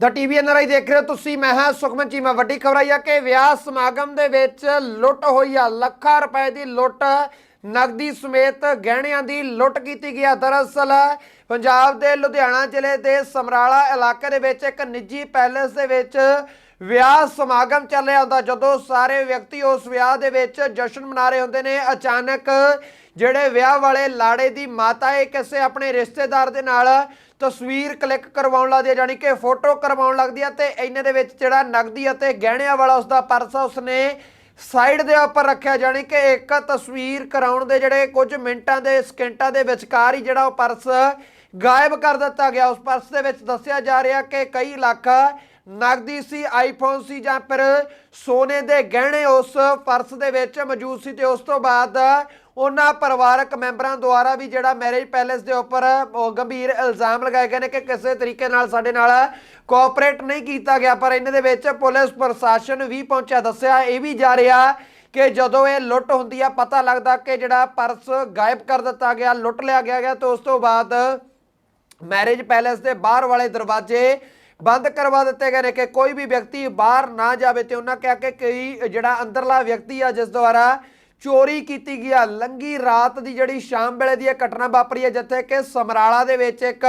ਦਾ TV NRI ਦੇਖ ਰਹੇ ਹੋ ਤੁਸੀਂ, ਮੈਂ ਹਾਂ ਸੁਖਮਨ ਚੀਮਾ। ਵੱਡੀ ਖਬਰ ਆਈ ਆ ਕਿ ਵਿਆਹ ਸਮਾਗਮ ਦੇ ਵਿੱਚ ਲੁੱਟ ਹੋਈ ਆ, ਲੱਖਾਂ ਰੁਪਏ ਦੀ ਲੁੱਟ ਨਗਦੀ ਸਮੇਤ ਗਹਿਣਿਆਂ ਦੀ ਲੁੱਟ ਕੀਤੀ ਗਈ ਆ। ਦਰਅਸਲ ਪੰਜਾਬ ਦੇ ਲੁਧਿਆਣਾ ਜ਼ਿਲ੍ਹੇ ਦੇ ਸਮਰਾਲਾ ਇਲਾਕੇ ਦੇ ਵਿੱਚ ਇੱਕ ਨਿੱਜੀ ਪੈਲੇਸ ਦੇ ਵਿੱਚ ਵਿਆਹ ਸਮਾਗਮ ਚੱਲ ਰਿਹਾ ਹੁੰਦਾ, ਜਦੋਂ ਸਾਰੇ ਵਿਅਕਤੀ ਉਸ ਵਿਆਹ ਦੇ ਵਿੱਚ ਜਸ਼ਨ ਮਨਾ ਰਹੇ ਹੁੰਦੇ ਨੇ। ਅਚਾਨਕ ਜਿਹੜੇ ਵਿਆਹ ਵਾਲੇ ਲਾੜੇ ਦੀ ਮਾਤਾ ਹੈ ਕਿਸੇ ਆਪਣੇ ਰਿਸ਼ਤੇਦਾਰ ਦੇ ਨਾਲ ਤਸਵੀਰ ਕਲਿੱਕ ਕਰਵਾਉਣ ਲੱਗਦੀ ਹੈ ਯਾਨੀ ਕਿ ਫੋਟੋ ਕਰਵਾਉਣ ਲੱਗਦੀ ਹੈ ਤੇ ਇੰਨੇ ਦੇ ਵਿੱਚ ਜਿਹੜਾ ਨਗਦੀ ਅਤੇ ਗਹਿਣਿਆਂ ਵਾਲਾ ਉਸਦਾ ਪਰਸ ਆ, ਉਸਨੇ ਸਾਈਡ ਦੇ ਉੱਪਰ ਰੱਖਿਆ ਯਾਨੀ ਕਿ ਇੱਕ ਤਸਵੀਰ ਕਰਾਉਣ ਦੇ ਜਿਹੜੇ ਕੁਝ ਮਿੰਟਾਂ ਦੇ, ਸਕਿੰਟਾਂ ਦੇ ਵਿਚਕਾਰ ਹੀ ਜਿਹੜਾ ਉਹ ਪਰਸ ਗਾਇਬ ਕਰ ਦਿੱਤਾ ਗਿਆ। ਉਸ ਪਰਸ ਦੇ ਵਿੱਚ ਦੱਸਿਆ ਜਾ ਰਿਹਾ ਕਿ ਕਈ ਲੱਖ ਨਗਦੀ ਸੀ ਆਈਫੋਨ ਸੀ ਜਾਂ ਫਿਰ ਸੋਨੇ ਦੇ ਗਹਿਣੇ ਉਸ ਪਰਸ ਦੇ ਵਿੱਚ ਮੌਜੂਦ ਸੀ ਤੇ ਉਸ ਤੋਂ ਬਾਅਦ ਉਹਨਾਂ ਪਰਿਵਾਰਕ ਮੈਂਬਰਾਂ ਦੁਆਰਾ ਵੀ ਜਿਹੜਾ ਮੈਰਿਜ ਪੈਲੇਸ ਦੇ ਉੱਪਰ ਗੰਭੀਰ ਇਲਜ਼ਾਮ ਲਗਾਏ ਗਏ ਨੇ ਕਿ ਕਿਸੇ ਤਰੀਕੇ ਨਾਲ ਸਾਡੇ ਨਾਲ ਕੋਆਪਰੇਟ ਨਹੀਂ ਕੀਤਾ ਗਿਆ। ਪਰ ਇਹਨਾਂ ਦੇ ਵਿੱਚ ਪੁਲਿਸ ਪ੍ਰਸ਼ਾਸਨ ਵੀ ਪਹੁੰਚਿਆ, ਦੱਸਿਆ ਇਹ ਵੀ ਜਾ ਰਿਹਾ ਕਿ ਜਦੋਂ ਇਹ ਲੁੱਟ ਹੁੰਦੀ ਆ, ਪਤਾ ਲੱਗਦਾ ਕਿ ਜਿਹੜਾ ਪਰਸ ਗਾਇਬ ਕਰ ਦਿੱਤਾ ਗਿਆ, ਲੁੱਟ ਲਿਆ ਗਿਆ ਗਿਆ ਤੇ ਉਸ ਤੋਂ ਬਾਅਦ ਮੈਰਿਜ ਪੈਲੇਸ ਦੇ ਬਾਹਰ ਵਾਲੇ ਦਰਵਾਜ਼ੇ ਬੰਦ ਕਰਵਾ ਦਿੱਤੇ ਗਏ ਨੇ ਕਿ ਕੋਈ ਵੀ ਵਿਅਕਤੀ ਬਾਹਰ ਨਾ ਜਾਵੇ ਤੇ ਉਹਨਾਂ ਕਿਹਾ ਕਿ ਕੋਈ ਜਿਹੜਾ ਅੰਦਰਲਾ ਵਿਅਕਤੀ ਆ, ਜਿਸ ਦੁਆਰਾ ਚੋਰੀ ਕੀਤੀ ਗਈ ਆ ਲੰਗੀ ਰਾਤ ਦੀ ਜਿਹੜੀ ਸ਼ਾਮ ਵੇਲੇ ਦੀ ਇਹ ਘਟਨਾ ਵਾਪਰੀ ਹੈ, ਜਿੱਥੇ ਕਿ ਸਮਰਾਲਾ ਦੇ ਵਿੱਚ ਇੱਕ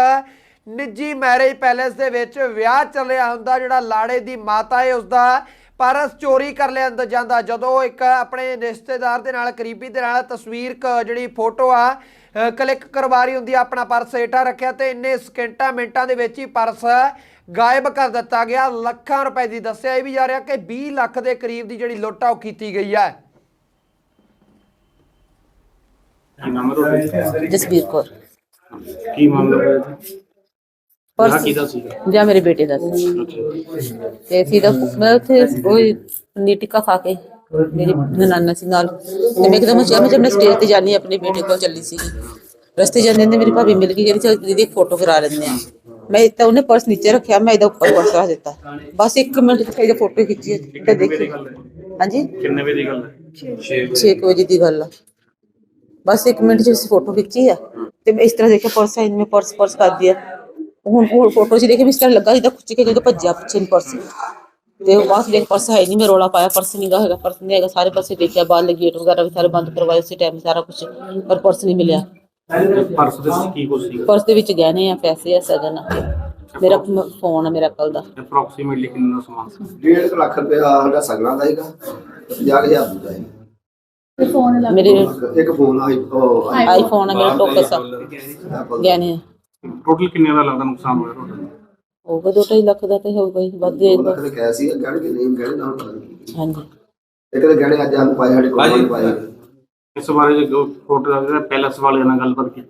ਨਿੱਜੀ ਮੈਰਿਜ ਪੈਲੇਸ ਦੇ ਵਿੱਚ ਵਿਆਹ ਚੱਲਿਆ ਹੁੰਦਾ, ਜਿਹੜਾ ਲਾੜੇ ਦੀ ਮਾਤਾ ਹੈ ਉਸਦਾ। ਪਰਸ ਚੋਰੀ ਕਰ ਲਿਆ ਅੰਦਰ ਜਾਂਦਾ। ਜਦੋਂ ਇੱਕ ਆਪਣੇ ਰਿਸ਼ਤੇਦਾਰ ਦੇ ਨਾਲ, ਕਰੀਬੀ ਦੇ ਨਾਲ ਤਸਵੀਰ ਕ- ਜਿਹੜੀ ਫੋਟੋ ਆ ਕਲਿੱਕ ਕਰਵਾ ਰਹੀ ਹੁੰਦੀ ਆ, ਆਪਣਾ ਪਰਸ ਹੇਠਾਂ ਰੱਖਿਆ ਤੇ ਇੰਨੇ ਸਕਿੰਟਾਂ ਮਿੰਟਾਂ ਦੇ ਵਿੱਚ ਹੀ ਪਰਸ ਗਾਇਬ ਕਰ ਦਿੱਤਾ ਗਿਆ। ਲੱਖਾਂ ਰੁਪਏ ਦੀ ਦੱਸਿਆ ਇਹ ਵੀ ਜਾ ਰਿਹਾ ਕਿ 20 ਲੱਖ ਦੇ ਕਰੀਬ ਦੀ ਜਿਹੜੀ ਲੁੱਟ ਆ, ਉਹ ਕੀਤੀ ਗਈ ਹੈ ਕੀ ਨਾਮ ਹੈ ਤੁਹਾਡਾ? ਜਸਬੀਰ ਕੌਰ। ਕੀ ਮਾਮਲਾ ਹੋਇਆ ਜੀ? ਪਰਸ ਕਿਹਦਾ ਸੀਗਾ? ਜਾਂ ਮੇਰੇ ਬੇਟੇ ਦਾ ਸੀ। ਤੇ ਸੀ ਦਾ ਮੈਂ ਉੱਥੇ ਕੋਈ ਪਨੀਰ ਟਿੱਕਾ ਖਾ ਕੇ ਮੇਰੀ ਨਨਾਨਾ ਸੀ ਨਾਲ। ਤੇ ਮੈਂ ਇੱਕਦਮ ਚਾਹ ਮੈਂ ਜਦ ਮੈਂ ਸਟੇਜ ਤੇ ਜਾਣੀ ਆਪਣੇ ਬੇਟੇ ਕੋਲ ਚੱਲੀ ਸੀ ਰਸਤੇ ਜਾਂਦੇ ਨੇ ਮੇਰੀ ਭਾਬੀ ਮਿਲ ਗਈ ਜਿਹੜੀ ਚਲ ਦੀਦੀ ਇੱਕ ਫੋਟੋ ਕਰਾ ਲੈਂਦੇ ਆ ਮੈਂ ਤਾਂ ਉਹਨੇ ਪਰਸ ਨੀਚੇ ਰੱਖਿਆ ਮੈਂ ਇਹਦਾ ਉੱਪਰ ਪਰਸ ਰੱਖ ਦਿੱਤਾ। ਬਸ 1 ਮਿੰਟ ਚ ਇਹਦਾ ਫੋਟੋ ਖਿੱਚੀ ਤੇ ਦੇਖੀ। ਹਾਂਜੀ? ਕਿੰਨੇ ਵਜੇ ਦੀ ਗੱਲ ਹੈ? 6 ਵਜੇ ਦੀ ਗੱਲ ਆ। ਬਸ 1 ਮਿੰਟ ਚ ਅਸੀਂ ਫੋਟੋ ਖਿੱਚੀ ਆ। ਤੇ ਮੈਂ ਇਸ ਤਰ੍ਹਾਂ ਦੇਖਿਆ ਪਰਸ ਆਈ ਮੈਂ ਪਰਸ ਪਰਸ ਕਰ ਦਿਆ। ਹੁਣ ਉਹ ਫੋਟੋ 'ਚ ਦੇਖੇ ਵੀ ਇਸ ਤਰ੍ਹਾਂ ਲੱਗਾ ਜਿੱਦਾਂ ਖੁੱਚ ਕੇ ਜਦੋਂ ਭੱਜਿਆ ਪਿੱਛੇ ਨੂੰ ਪਰਸ ਤੇ ਉਹ ਬਾਅਦ ਦੇਖ ਪਰਸ ਹੈ ਨਹੀਂ ਮੈਂ ਰੋਲਾ ਪਾਇਆ ਪਰਸ ਨਹੀਂ ਗਾ ਹੈਗਾ ਪਰਸ ਨਹੀਂ ਹੈਗਾ ਸਾਰੇ ਪਾਸੇ ਦੇਖਿਆ ਬਾਹਰ ਗੇਟ ਵਗੈਰਾ ਵੀ ਸਾਰੇ ਬੰਦ ਕਰਵਾਏ ਉਸੇ ਟਾਈਮ ਸਾਰਾ ਕੁਝ ਪਰ ਪਰਸ ਨਹੀਂ ਮਿਲਿਆ। ਪਰਸ ਦੇ ਵਿੱਚ ਕੀ ਕੁਝ ਸੀਗਾ? ਪਰਸ ਦੇ ਵਿੱਚ ਗਹਿਣੇ ਆ ਪੈਸੇ ਆ ਸਗਨ ਆ। ਮੇਰਾ ਫੋਨ ਆ ਮੇਰਾ ਕੱਲ ਦਾ। ਅਪਰੋਕਸੀਮੇਟਲੀ ਕਿੰਨਾ ਸਮਾਨ ਸੀ? ਡੇਢ ਕੁ ਲੱਖ ਰੁਪਇਆ ਸਾਡਾ ਸਗਣਾ ਦਾ ਹੈਗਾ 50000 ਦਾ ਹੈਗਾ ਮੇਰੇ ਇੱਕ ਫੋਨ ਆਈ ਉਹ ਆਈਫੋਨ ਆ ਮੇਰਾ ਟੋਕਸ ਆ। Apple ਦਾ। ਗਹਿਣੇ ਆ। ਟੋਟਲ ਕਿੰਨੇ ਦਾ ਲੱਗਦਾ ਨੁਕਸਾਨ ਹੋਇਆ ਤੁਹਾਡਾ ਹੋਊਗਾ ਦੋ ਢਾਈ ਲੱਖ ਦਾ ਤੇ ਹੋਊਗਾ ਹੀ ਵੱਧ ਉਹ ਜਾਏਗਾ ਲੱਖ ਦੇ ਕਹਿ ਸੀ ਗਹਿਣੇ ਕਿ ਨਹੀਂ ਗਹਿਣੇ ਨਾਲ ਪਤਾ ਨਹੀਂ ਕੀ। ਹਾਂਜੀ। ਇੱਕ ਦੇ ਗਹਿਣੇ ਅੱਜ ਸਾਨੂੰ ਪਾਏ ਸਾਡੇ ਕੋਲ ਨਹੀਂ ਪਾਏ। ਇਸ ਬਾਰੇ ਜੋ ਫੋਟੋ ਦਾ ਪੈਲਸ ਵਾਲਿਆਂ ਨਾਲ ਗੱਲਬਾਤ ਕੀਤੀ।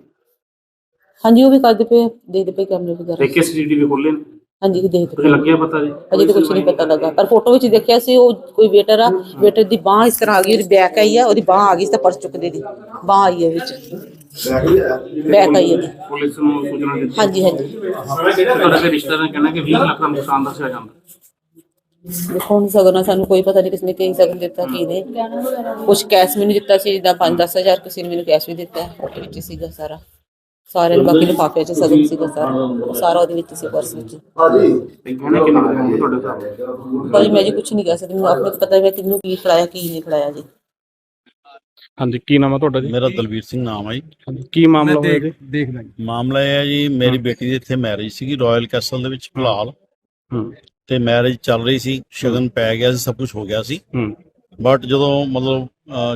ਹਾਂਜੀ ਉਹ ਵੀ ਕਰਦੇ ਪਏ ਆ, ਦੇਖਦੇ ਪਏ ਕੈਮਰੇ ਵਗੈਰਾ। ਦੇਖੇ ਸੀਸੀਟੀਵੀ ਖੋਲੇ ਨੇ? ਹਾਂਜੀ ਦੇਖਦੇ ਕੁਝ ਪਏ ਲੱਗਿਆ ਪਤਾ ਜੀ? ਅਜੇ ਤਾਂ ਕੁਝ ਨਹੀਂ ਪਤਾ ਲੱਗਾ। ਪਰ ਫੋਟੋ ਵਿੱਚ ਦੇਖਿਆ ਸੀ ਉਹ ਕੋਈ ਵੇਟਰ ਆ ਵੇਟਰ ਦੀ ਬਾਹ ਇਸ ਤਰ੍ਹਾਂ ਆ ਗਈ ਉਹਦੀ ਬੈਕ ਆਈ ਆ ਉਹਦੀ ਬਾਹ ਆ ਗਈ ਸੀ ਤਾਂ ਪਰਸ ਚੁੱਕਦੇ ਦੀ। ਬਾਹ ਆਈ ਹੈ ਵਿੱਚ। ਬੈਗ ਵੀ ਹੈ ਬੈਕ ਆਈ ਹੈ ਪੁਲਿਸ ਨੂੰ ਸੂਚਨਾ ਦਿੱਤੀ। ਹਾਂਜੀ ਹਾਂਜੀ। ਤੁਹਾਡੇ ਦੇ ਰਿਸ਼ਤੇਦਾਰ ਨੇ ਕਹਿਣਾ ਕਿ 20 ਲੱਖ ਦਾ ਨੁਕਸਾਨ ਦੱਸਿਆ ਜਾਂਦਾ। ਦੇਖੋ ਹੁਣ ਸਗਨ ਸਾਨੂੰ ਕੋਈ ਪਤਾ ਨਹੀਂ ਕਿਸਨੇ ਕੀ ਸਗਨ ਦਿੱਤਾ ਕੀ ਨੇ ਕੁਝ ਕੈਸ਼ ਮੈਨੂੰ ਦਿੱਤਾ ਸੀ ਜਿੱਦਾਂ 5-10000 ਕਿਸੇ ਨੇ ਮੈਨੂੰ ਕੈਸ਼ ਵੀ ਦਿੱਤਾ ਉਹਦੇ ਵਿੱਚ ਸੀਗਾ ਸਾਰਾ। ਸਾਰਿਆਂ ਨੂੰ ਬਾਕੀ ਲਿਫਾਫੇ 'ਚ ਸਗਨ ਸੀਗਾ ਸਾਰਾ। ਉਹ ਸਾਰਾ ਉਹਦੇ ਵਿੱਚ ਸੀ ਪਰਸ ਵਿੱਚ। ਗਹਿਣੇ ਕਿੰਨੇ ਹੋਣਗੇ ਤੁਹਾਡੇ ਹਿਸਾਬ ਭਾਜੀ ਮੈਂ ਜੀ ਕੁਝ ਨਹੀਂ ਕਹਿ ਸਕਦੀ। ਮੈਨੂੰ ਆਪਣੇ ਤੋਂ ਪਤਾ ਹੈ ਕਿਹਨੂੰ ਕੀ ਖਿਲਾਇਆ ਕੀ ਨਹੀਂ ਜੀ। ਹਾਂਜੀ ਕੀ ਨਾਮ ਹੈ ਤੁਹਾਡਾ ਜੀ? ਮੇਰਾ ਦਲਵੀਰ ਸਿੰਘ ਨਾਮ ਹੈ ਜੀ। ਕੀ ਮਾਮਲਾ ਹੋਇਆ ਜੀ? ਮਾਮਲਾ ਇਹ ਹੈ ਜੀ ਮੇਰੀ ਬੇਟੀ ਦੀ ਇੱਥੇ ਮੈਰਿਜ ਸੀਗੀ ਰਾਇਲ ਕੈਸਲ ਦੇ ਵਿੱਚ ਫਿਲਹਾਲ। ਹੂੰ। ਤੇ ਮੈਰਿਜ ਚੱਲ ਰਹੀ ਸੀ ਸ਼ਗਨ ਪੈ ਗਿਆ ਸੀ ਸਭ ਕੁਝ ਹੋ ਗਿਆ ਸੀ। ਹੂੰ। ਬਟ ਜਦੋਂ ਮਤਲਬ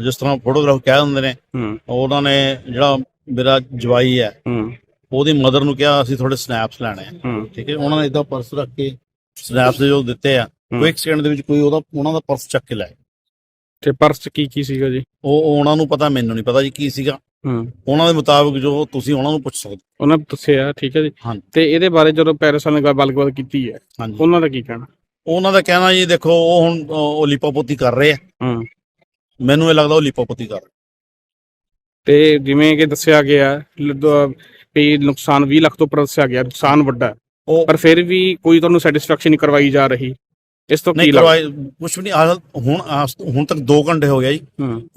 ਜਿਸ ਤਰ੍ਹਾਂ ਫੋਟੋਗ੍ਰਾਫ ਕਹਿ ਦਿੰਦੇ ਨੇ ਹੂੰ। ਉਹਨਾਂ ਨੇ ਜਿਹੜਾ ਮੇਰਾ ਜਵਾਈ ਹੈ। ਹੂੰ। ਉਹਦੀ ਮਦਰ ਨੂੰ ਕਿਹਾ ਅਸੀਂ ਥੋੜੇ ਸਨੈਪਸ ਲੈਣੇ ਆ। ਹੂੰ। ਠੀਕ ਹੈ ਉਹਨਾਂ ਨੇ ਇਦਾਂ ਪਰਸ ਰੱਖ ਕੇ ਸਨੈਪਸ ਜੋ ਦਿੱਤੇ ਆ ਹੂੰ। ਕੁਇਕ ਸਕਿੰਟ ਦੇ ਵਿੱਚ ਕੋਈ ਉਹਦਾ ਉਹਨਾਂ ਦਾ ਪਰਸ ਚੱਕ ਕੇ ਲੈ ਗਿਆ। ਤੇ ਪਰਸ 'ਚ ਕੀ ਕੀ ਸੀਗਾ ਜੀ? ਉਹ ਉਹ ਉਹਨਾਂ ਨੂੰ ਪਤਾ ਮੈਨੂੰ ਨਹੀਂ ਪਤਾ ਜੀ ਕੀ ਸੀਗਾ। ਹੂੰ। ਉਹਨਾਂ ਦੇ ਮੁਤਾਬਕ ਜੋ ਤੁਸੀਂ ਉਹਨਾਂ ਨੂੰ ਪੁੱਛ ਸਕਦੇ ਉਹਨਾਂ ਨੇ ਦੱਸਿਆ ਠੀਕ ਹੈ ਜੀ। ਹਾਂਜੀ। ਤੇ ਇਹਦੇ ਬਾਰੇ ਜਦੋਂ ਪੈਰਿਸ ਵਾਲਿਆਂ ਨੇ ਗੱਲਬਾਤ ਕੀਤੀ ਹੈ ਹਾਂਜੀ। ਉਹਨਾਂ ਦਾ ਕੀ ਕਹਿਣਾ? ਉਹਨਾਂ ਦਾ ਕਹਿਣਾ ਜੀ ਦੇਖੋ ਉਹ ਹੁਣ ਉਹ ਲਿਪੋਪੋਤੀ ਕਰ ਰਹੇ ਆ। ਹੂੰ। ਮੈਨੂੰ ਇਹ ਲੱਗਦਾ ਉਹ ਲਿਪੋਪੋਤੀ ਕਰ ਰਹੇ ਤੇ ਜਿਵੇਂ ਕਿ ਦੱਸਿਆ ਗਿਆ ਵੀ ਨੁਕਸਾਨ 20 ਲੱਖ ਤੋਂ ਉੱਪਰ ਦੱਸਿਆ ਗਿਆ ਨੁਕਸਾਨ ਵੱਡਾ ਹੈ। ਪਰ ਫਿਰ ਵੀ ਕੋਈ ਤੁਹਾਨੂੰ ਸੈਟੀਸਫੈਕਸ਼ਨ ਨਹੀਂ ਕਰਵਾਈ ਜਾ ਰਹੀ। ਇਸ ਤੋਂ ਕੀ ਲੱਗਦਾ ਕੁਝ ਵੀ ਨਹੀਂ ਹਾਲ ਹੁਣ ਆਸ- ਹੁਣ ਤੱਕ 2 ਘੰਟੇ ਹੋ ਗਿਆ ਜੀ।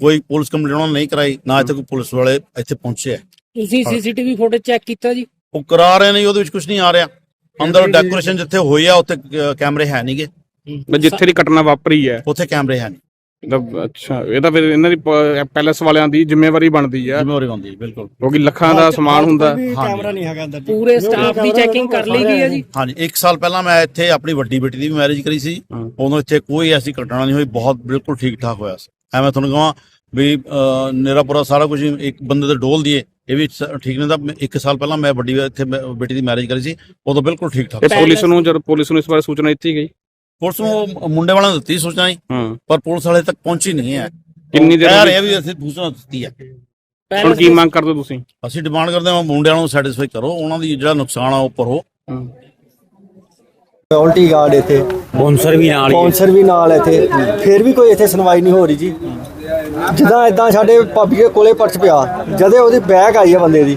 ਕੋਈ ਪੁਲਿਸ ਕੰਪਲੇਂਟ ਉਹਨਾਂ ਨਹੀਂ ਕਰਾਈ ਨਾ ਇੱਥੇ ਕੋਈ ਪੁਲਿਸ ਵਾਲੇ ਇੱਥੇ ਪਹੁੰਚੇ ਆ। ਤੁਸੀਂ ਸੀਸੀਟੀਵੀ ਫੁਟੇਜ ਚੈੱਕ ਕੀਤਾ ਜੀ? ਉਹ ਕਰਾ ਰਹੇ ਨੇ ਉਹਦੇ ਵਿੱਚ ਕੁਝ ਨਹੀਂ ਆ ਰਿਹਾ। ਅੰਦਰ ਡੈਕੋਰੇਸ਼ਨ ਜਿੱਥੇ ਹੋਈ ਆ ਉੱਥੇ ਕੈਮਰੇ ਹੈ ਨਹੀਂਗੇ ਜਿੱਥੇ ਦੀ ਘਟਨਾ ਵਾਪਰੀ ਹੈ। ਉੱਥੇ ਕੈਮਰੇ ਹੈ ਨਹੀਂ ਮਤਲਬ ਅੱਛਾ ਇਹ ਤਾਂ ਫਿਰ ਇਹਨਾਂ ਦੀ ਪ- ਪੈਲੇਸ ਵਾਲਿਆਂ ਦੀ ਜ਼ਿੰਮੇਵਾਰੀ ਬਣਦੀ ਆ। ਜ਼ਿੰਮੇਵਾਰੀ ਹੁੰਦੀ ਹੈ, ਬਿਲਕੁਲ। ਕਿਉਂਕਿ ਲੱਖਾਂ ਦਾ ਸਮਾਨ ਹੁੰਦਾ। ਹਾਂਜੀ। ਪੂਰੇ ਸਟਾਫ ਦੀ ਚੈਕਿੰਗ ਕਰ ਲਈ ਗਈ ਹੈ ਜੀ। ਹਾਂਜੀ 1 ਸਾਲ ਪਹਿਲਾਂ ਮੈਂ ਇੱਥੇ ਆਪਣੀ ਵੱਡੀ ਬੇਟੀ ਦੀ ਵੀ ਮੈਰਿਜ ਕਰੀ ਸੀ। ਉਦੋਂ ਇੱਥੇ ਕੋਈ ਐਸੀ ਘਟਨਾ ਨਹੀਂ ਹੋਈ ਬਹੁਤ ਬਿਲਕੁਲ ਠੀਕ ਠਾਕ ਹੋਇਆ ਸੀ। ਐਵੇਂ ਤੁਹਾਨੂੰ ਕਹਾਂ ਵੀ ਅਹ, ਨਿਰਾਪੁਰਾ ਸਾਰਾ ਕੁਝ ਇੱਕ ਬੰਦੇ ਦੇ ਡੋਲ ਦੀਏ ਇਹ ਵੀ ਸ- ਠੀਕ ਨਹੀਂ ਤਾਂ 1 ਸਾਲ ਪਹਿਲਾਂ ਮੈਂ ਵੱਡੀ ਇੱਥੇ ਮੈਂ ਬੇਟੀ ਦੀ ਮੈਰਿਜ ਕਰੀ ਸੀ ਉਦੋਂ ਬਿਲਕੁਲ ਠੀਕ ਠਾਕ ਇਹ ਪੁਲਿਸ ਨੂੰ ਜਦ ਪੁਲਿਸ ਨੂੰ ਇਸ ਬਾਰੇ ਸੂਚਨਾ ਦਿੱਤੀ ਗਈ? ਪੁਲਿਸ ਨੂੰ ਉਹ ਮੁੰਡੇ ਵਾਲਿਆਂ ਨੇ ਦਿੱਤੀ ਸੂਚਨਾ ਜੀ ਹਾਂ। ਪਰ ਪੁਲਿਸ ਵਾਲੇ ਤੱਕ ਪਹੁੰਚੀ ਨਹੀਂ ਹੈ। ਕਿੰਨੀ ਦੇਰ ਕਹਿ ਹੋ ਰਹੇ ਗਈ? ਆ ਵੀ ਅਸੀਂ ਸੂਚਨਾ ਦਿੱਤੀ ਹੈ। ਹੁਣ ਕੀ ਮੰਗ ਕਰਦੇ ਹੋ ਤੁਸੀਂ? ਅਸੀਂ ਡਿਮਾਂਡ ਕਰਦੇ ਹਾਂ ਮੁੰਡਿਆਂ ਨੂੰ ਸੈਟੀਸਫਾਈ ਕਰੋ ਉਹਨਾਂ ਦੀ ਜਿਹੜਾ ਨੁਕਸਾਨ ਆ ਉਹ ਭਰੋ। ਸਿਕਿਉਰਿਟੀ ਗਾਰਡ ਇੱਥੇ। ਸਪਾਂਸਰ ਵੀ ਨਾਲ। ਸਪਾਂਸਰ ਵੀ ਨਾਲ ਇੱਥੇ। ਫਿਰ ਵੀ ਕੋਈ ਇੱਥੇ ਸੁਣਵਾਈ ਨਹੀਂ ਹੋ ਰਹੀ ਜੀ। ਜਿੱਦਾਂ ਇਦਾਂ ਸਾਡੇ ਭਾਬੀ ਦੇ ਕੋਲੇ ਪਰਚ ਪਿਆ ਜਦੇ ਉਹਦੀ ਬੈਗ ਆਈ ਹੈ ਬੰਦੇ ਦੀ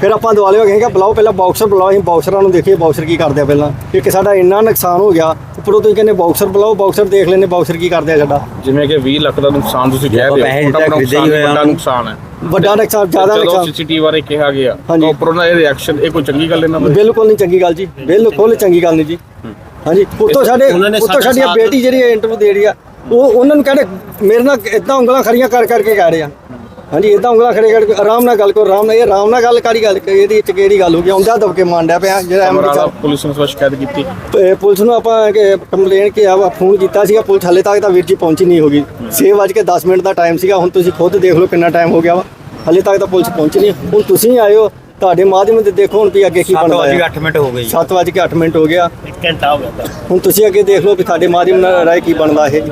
ਫਿਰ ਆਪਾਂ ਦੁਆਲੇ ਹੋ ਗਏ ਕਿ ਬੁਲਾਓ ਪਹਿਲਾਂ ਬਾਕਸਰ ਬੁਲਾਓ ਅਸੀਂ ਬਾਕਸਰਾਂ ਨੂੰ ਦੇਖੀਏ ਬਾਕਸਰ ਕੀ ਕਰਦੇ ਆ ਪਹਿਲਾਂ। ਇੱਕ ਸਾਡਾ ਇੰਨਾ ਨੁਕਸਾਨ ਹੋ ਗਿਆ ਉੱਪਰੋਂ ਤੁਸੀਂ ਕਹਿੰਦੇ ਬਾਕਸਰ ਬੁਲਾਓ ਬਾਕਸਰ ਦੇਖ ਲੈਂਦੇ ਬਾਕਸਰ ਕੀ ਕਰਦੇ ਆ ਸਾਡਾ। ਜਿਵੇਂ ਕਿ 20 ਲੱਖ ਦਾ ਨੁਕਸਾਨ ਤੁਸੀਂ ਕਹਿ ਰਹੇ ਹੋ ਵੱਡਾ ਉਹਨੂੰ। ਨੁਕਸਾਨ ਹੈ। ਵੱਡਾ ਨੁਕਸਾਨ ਜ਼ਿਆਦਾ ਨੁਕਸਾਨ। ਸੀਸੀਟੀਵੀ ਬਾਰੇ ਕਿਹਾ ਗਿਆ ਹਾਂਜੀ। ਤਾਂ ਉੱਪਰੋਂ ਦਾ ਇਹ ਰਿਐਕਸ਼ਨ ਇਹ ਕੋਈ ਚੰਗੀ ਗੱਲ ਇਹਨਾਂ ਬਿਲਕੁਲ ਨਹੀਂ ਚੰਗੀ ਗੱਲ ਜੀ ਬਿਲਕੁਲ ਚੰਗੀ ਗੱਲ ਨਹੀਂ ਜੀ। ਹਾਂਜੀ ਉੱਤੋਂ ਸਾਡੇ ਉੱਤੋਂ ਸਾਡਾ ਬੇਟੀ ਜਿਹੜੀ ਇੰਟਰਵਿਊ ਦੇ ਰਹੀ ਆ ਉਹ ਉਹਨਾਂ ਨੂੰ ਕਹਿੰਦੇ ਮੇਰੇ ਨਾਲ ਇਦਾਂ ਉਂਗਲਾਂ ਖੜੀਆਂ ਕਰ ਕਰਕੇ ਕਹਿ ਰਹੇ ਆ। ਹਾਂਜੀ ਇਦਾਂ ਉਂਗਲਾਂ ਖੜੇ ਕਰਕੇ ਆਰਾਮ ਨਾਲ ਗੱਲ ਕਰੋ ਆਰਾਮ ਨਾਲ ਇਹ ਆਰਾਮ ਨਾਲ ਗੱਲ ਕਾੜੀ ਗੱਲ ਇਹਦੀ ਵਿੱਚ ਕਿਹੜੀ ਗੱਲ ਹੋ ਗਈ? ਆਉਂਦਾ ਦਬਕੇ ਮਾਂਡਿਆ ਪਿਆ ਜਿਹੜਾ ਸਾਹਿਬ ਪੁਲਿਸ ਨੂੰ ਸ਼ਿਕਾਇਤ ਕੀਤੀ। ਇਹ ਪੁਲਿਸ ਨੂੰ ਆਪਾਂ ਕੰਪਲੇਨ ਕੀਤਾ ਵਾ ਫੋਨ ਕੀਤਾ ਸੀਗਾ ਪੁਲਿਸ ਹਲੇ ਤੱਕ ਤਾਂ ਵੀਰ ਜੀ ਪਹੁੰਚੀ ਨਹੀਂ ਹੋਗੀ। 6 ਵਜੇ ਕੇ 10 ਮਿੰਟ ਦਾ ਟਾਈਮ ਸੀਗਾ ਹੁਣ ਤੁਸੀਂ ਖੁਦ ਦੇਖ ਲਓ ਕਿੰਨਾ ਟਾਈਮ ਹੋ ਗਿਆ ਵਾ। ਹਲੇ ਤੱਕ ਤਾਂ ਪੁਲਿਸ ਪਹੁੰਚੀ ਨਹੀਂ। ਹੁਣ ਤੁਸੀਂ ਹੋ ਤੁਹਾਡੇ ਮਾਧਿਅਮ ਤੇ ਦੇਖੋ ਹੁਣ ਵੀ ਅੱਗੇ ਕੀ ਬਣਦਾ ਹੈ 8 ਮਿੰਟ ਹੋ ਗਏ ਜੀ। 7 ਵਜੇ ਕੇ 8 ਮਿੰਟ ਹੋ ਗਿਆ। ਘੰਟਾ ਹੋ ਗਿਆ ਹੁਣ ਤੁਸੀਂ ਅੱਗੇ ਦੇਖ ਲਓ ਵੀ ਤੁਹਾਡੇ ਮਾਧਿਅਮ ਨਾਲ ਰਾਏ ਕੀ ਬਣਦਾ ਇਹ। ਜੀ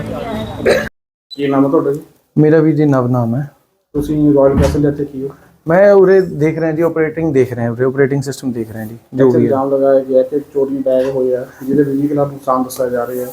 ਕੀ ਨਾਮ ਤੁਹਾਡਾ ਜੀ? ਮੇਰਾ ਵੀ ਜੀ ਨਵ ਨਾਮ ਹੈ। ਤੁਸੀਂ ਰਾਇਲ ਕੈਸਲ ਦੇ ਇੱਥੇ ਕੀ ਹੋ? ਮੈਂ ਉਰੇ ਦੇਖ ਰਿਹਾ ਜੀ ਆਪਰੇਟਿੰਗ ਦੇਖ ਰਹੇ ਹਾਂ ਉਰੇ ਆਪਰੇਟਿੰਗ ਸਿਸਟਮ ਦੇਖ ਰਹੇ ਹਾਂ ਜੀ ਜੋ ਇੱਥੇ ਵੀ ਹੈ। ਇਲਜ਼ਾਮ ਲਗਾਇਆ ਗਿਆ ਕਿ ਚੋਰੀ ਬੈਗ ਹੋਇਆ ਜਿਹਦੇ 20 ਲੱਖ ਨੁਕਸਾਨ ਦੱਸਿਆ ਜਾ ਰਿਹਾ। ਹੈ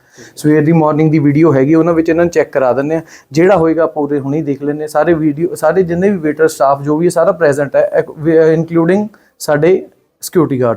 ਸਵੇਰ ਦੀ ਮਾਰਨਿੰਗ ਦੀ ਵੀਡੀਓ ਹੈਗੀ, ਉਹਨਾਂ ਵਿੱਚ ਇਹਨਾਂ ਨੂੰ ਚੈੱਕ ਕਰਾ ਦਿੰਦੇ ਆ ਜਿਹੜਾ ਹੋਏਗਾ ਪੂਰੇ ਹੁਣੇ ਦੇਖ ਲੈਂਦੇ ਹਾਂ। ਸਾਰੇ ਵੀਡੀਓ ਸਾਰੇ ਜਿੰਨੇ ਵੀ ਵੇਟਰ ਸਟਾਫ ਜੋ ਵੀ ਹੈ, ਸਾਰਾ ਪ੍ਰੈਜ਼ੈਂਟ ਹੈ ਇਨਕਲੂਡਿੰਗ ਸਾਡੇ ਸਿਕਿਉਰਿਟੀ ਗਾਰਡ